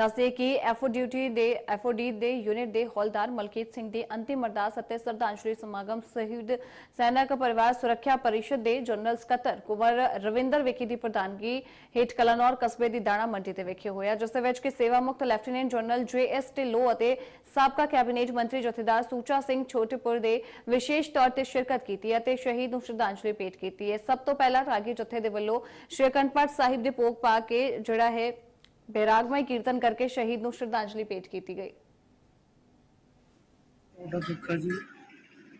ਦੱਸਦੇ ਕਿ ਐਫਓਡੀਟੀ ਦੇ ਐਫਓਡੀ ਦੇ ਯੂਨਿਟ ਦੇ ਹੌਲਦਾਰ ਮਲਕੀਤ ਸਿੰਘ ਦੀ ਅੰਤਿਮ ਅਰਦਾਸ ਅਤੇ ਸ਼ਰਧਾਂਜਲੀ ਸਮਾਗਮ ਸ਼ਹੀਦ ਸੈਨਿਕ ਪਰਿਵਾਰ ਸੁਰੱਖਿਆ ਪਰਿਸ਼ਦ ਦੇ ਜਨਰਲ ਸਕੱਤਰ ਕੁਵਰ ਰਵਿੰਦਰ ਵਿਕੀ ਦੀ ਪ੍ਰਧਾਨਗੀ ਹੇਠ ਕਲਨੌਰ ਕਸਬੇ ਦੀ ਦਾਣਾ ਮੰਡੀ ਤੇ ਵੇਖੇ ਹੋਇਆ ਜਿਸ ਦੇ ਵਿੱਚ ਕਿ ਸੇਵਾ ਮੁਕਤ lieutenant general J S Dhillon ਅਤੇ ਸਾਬਕਾ ਕੈਬਨਿਟ ਮੰਤਰੀ ਜਥੇਦਾਰ ਸੂਚਾ ਸਿੰਘ ਛੋਟੇਪੁਰ ਦੇ ਵਿਸ਼ੇਸ਼ ਤੌਰ ਤੇ ਸ਼ਿਰਕਤ ਕੀਤੀ ਅਤੇ ਸ਼ਹੀਦ ਨੂੰ ਸ਼ਰਧਾਂਜਲੀ ਭੇਟ ਕੀਤੀ ਹੈ। ਸਭ ਤੋਂ ਪਹਿਲਾਂ ਰਾਗੀ ਜਥੇ ਦੇ ਵੱਲੋਂ ਸ਼੍ਰੀ ਅਖੰਡ ਪਾਠ ਸਾਹਿਬ ਦੇ ਭੋਗ ਪਾ ਕੇ ਜਿਹੜਾ ਹੈ ਬੈਰਾਗਮਈ ਕੀਰਤਨ ਕਰਕੇ ਸ਼ਹੀਦ ਨੂੰ ਸ਼ਰਧਾਂਜਲੀ ਭੇਟ ਕੀਤੀ ਗਈ ਉਹਦਾ ਦੁੱਖ ਹੈ ਜੀ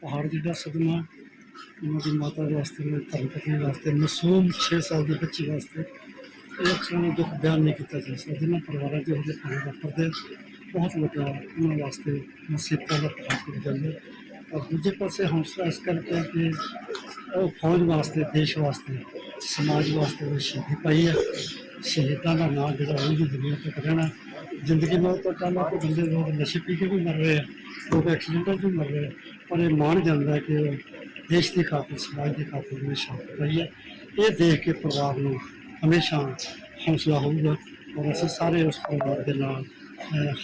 ਪਹਾੜ ਜਿਹੜਾ ਸਦਮਾ ਉਹਨਾਂ ਦੀ ਮਾਤਾ ਵਾਸਤੇ ਮੇਰੇ ਧਰਮ ਪਤਨੀ ਵਾਸਤੇ ਮਾਸੂਮ 6 ਸਾਲ ਦੇ ਬੱਚੇ ਵਾਸਤੇ ਇਹ ਅਕਸਰਾਂ ਨੂੰ ਦੁੱਖ ਬਿਆਨ ਨਹੀਂ ਕੀਤਾ ਜਾ ਸਕਦਾ ਜਿਨ੍ਹਾਂ ਪਰਿਵਾਰਾਂ ਦੇ ਉਹਦੇ ਪਾਣੀ ਵਾਪਰਦੇ ਬਹੁਤ ਵੱਡਾ ਉਹਨਾਂ ਵਾਸਤੇ ਮੁਸੀਬਤਾਂ ਦਾ ਪਹਾੜ ਟੁੱਟ ਜਾਂਦਾ ਔਰ ਦੂਜੇ ਪਾਸੇ ਹੌਸਲਾ ਇਸ ਕਰਕੇ ਹੈ ਕਿ ਉਹ ਫੌਜ ਵਾਸਤੇ ਦੇਸ਼ ਵਾਸਤੇ ਸਮਾਜ ਵਾਸਤੇ ਉਹ ਸ਼ਹੀਦੀ ਪਾਈ ਹੈ ਸ਼ਹੀਦਾਂ ਦਾ ਨਾਮ ਜਿਹੜਾ ਉਹ ਵੀ ਦੁਨੀਆ ਤੱਕ ਰਹਿਣਾ ਜ਼ਿੰਦਗੀ ਨਾਲ ਤਾਂ ਕੰਮ ਕੋ ਬੰਦੇ ਲੋਕ ਨਸ਼ੇ ਪੀ ਕੇ ਵੀ ਮਰ ਰਹੇ ਆ ਲੋਕ ਐਕਸੀਡੈਂਟਾਂ 'ਚ ਵੀ ਮਰ ਰਹੇ ਆ ਪਰ ਇਹ ਮਾਣ ਜਾਂਦਾ ਕਿ ਉਹ ਦੇਸ਼ ਦੀ ਖਾਤਰ ਸਮਾਜ ਦੀ ਖਾਤਰ ਹਮੇਸ਼ਾ ਰਹੀ ਹੈ। ਇਹ ਦੇਖ ਕੇ ਪਰਿਵਾਰ ਨੂੰ ਹਮੇਸ਼ਾ ਹੌਸਲਾ ਹੋਊਗਾ ਔਰ ਅਸੀਂ ਸਾਰੇ ਉਸ ਪਰਿਵਾਰ ਦੇ ਨਾਲ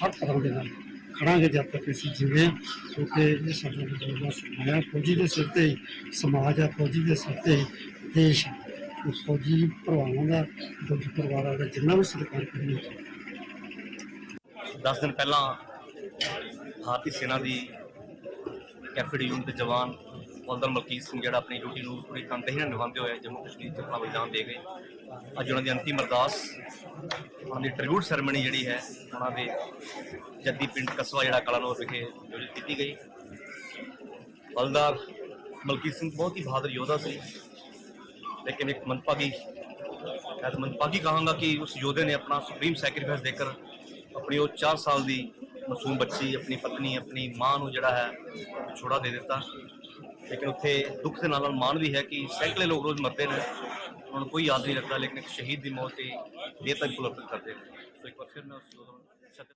ਹਰ ਤਰ੍ਹਾਂ ਦੇ ਨਾਲ ਖੜਾਂਗੇ ਜਦ ਤੱਕ ਅਸੀਂ ਜਿਵੇਂ ਹਾਂ, ਕਿਉਂਕਿ ਇਹ ਸਾਡਾ ਜਿਹੜਾ ਸਮਾਇਆ ਫੌਜੀ ਦੇ ਸਿਰ ਤੇ ਹੀ ਸਮਾਜ ਆ ਫੌਜੀ ਦੇ ਸਿਰ ਤੇ ਹੀ ਦੇਸ਼ ਹੈ। ਫੌਜੀ ਭਰਾਵਾਂ ਦਾ ਫੌਜੀ ਪਰਿਵਾਰਾਂ ਦਾ ਜਿੰਨਾ ਵੀ ਸਤਿਕਾਰ ਕਰਨਾ ਚਾਹੀਦਾ। 10 ਦਿਨ ਪਹਿਲਾਂ ਭਾਰਤੀ ਸੈਨਾ ਦੀ ਕੈਫੇਡ ਯੂਨਿਟ ਦੇ ਜਵਾਨ ਹੌਲਦਾਰ ਮਲਕੀਤ ਸਿੰਘ ਜਿਹੜਾ ਆਪਣੀ ਡਿਊਟੀ ਨੂੰ ਪੂਰੀ ਤਨਦੇਹੀ ਨਾਲ ਨਿਭਾਉਂਦੇ ਹੋਏ ਜੰਮੂ ਕਸ਼ਮੀਰ 'ਚ ਆਪਣਾ ਬਲੀਦਾਨ ਦੇ ਗਏ। ਅੱਜ ਉਹਨਾਂ ਦੀ ਅੰਤਿਮ ਅਰਦਾਸ, ਉਹਨਾਂ ਦੀ ਟ੍ਰਿਬਿਊਟ ਸੈਰੇਮਨੀ ਜਿਹੜੀ ਹੈ, ਉਹਨਾਂ ਦੇ ਜੱਦੀ ਪਿੰਡ ਕਸਬਾ ਜਿਹੜਾ ਕਲਾਨੌਰ ਵਿਖੇ ਆਯੋਜਿਤ ਕੀਤੀ ਗਈ। ਹੌਲਦਾਰ ਮਲਕੀਤ ਸਿੰਘ ਬਹੁਤ ਹੀ ਬਹਾਦਰ ਯੋਧਾ ਸੀ। लेकिन एक मनपागी मैं तो मनपागी कहूँगा कि उस योद्धे ने अपना सुप्रीम सैक्रीफाइस देकर अपनी वो चार साल ਦੀ ਮਾਸੂਮ ਬੱਚੀ ਆਪਣੀ ਪਤਨੀ ਆਪਣੀ ਮਾਂ ਨੂੰ ਜਿਹੜਾ ਹੈ ਛੋੜਾ ਦੇ ਦਿੱਤਾ ਲੇਕਿਨ ਉੱਥੇ ਦੁੱਖ ਦੇ ਨਾਲ ਨਾਲ ਮਾਣ ਵੀ ਹੈ ਕਿ ਸੈਂਕੜੇ ਲੋਕ ਰੋਜ਼ ਮਰਦੇ ਨੇ ਉਹਨਾਂ ਨੂੰ ਕੋਈ ਯਾਦ ਨਹੀਂ ਰੱਖਦਾ ਲੇਕਿਨ ਇੱਕ ਸ਼ਹੀਦ ਦੀ ਮੌਤ ਤੇ ਇਹ ਤੱਕ ਪੁਲਪਤ ਕਰਦੇ ਨੇ ਸੋ ਇੱਕ ਵਾਰ ਫਿਰ ਮੈਂ ਉਸ ਯੋਧੇ ਨੂੰ ਸ਼ਤ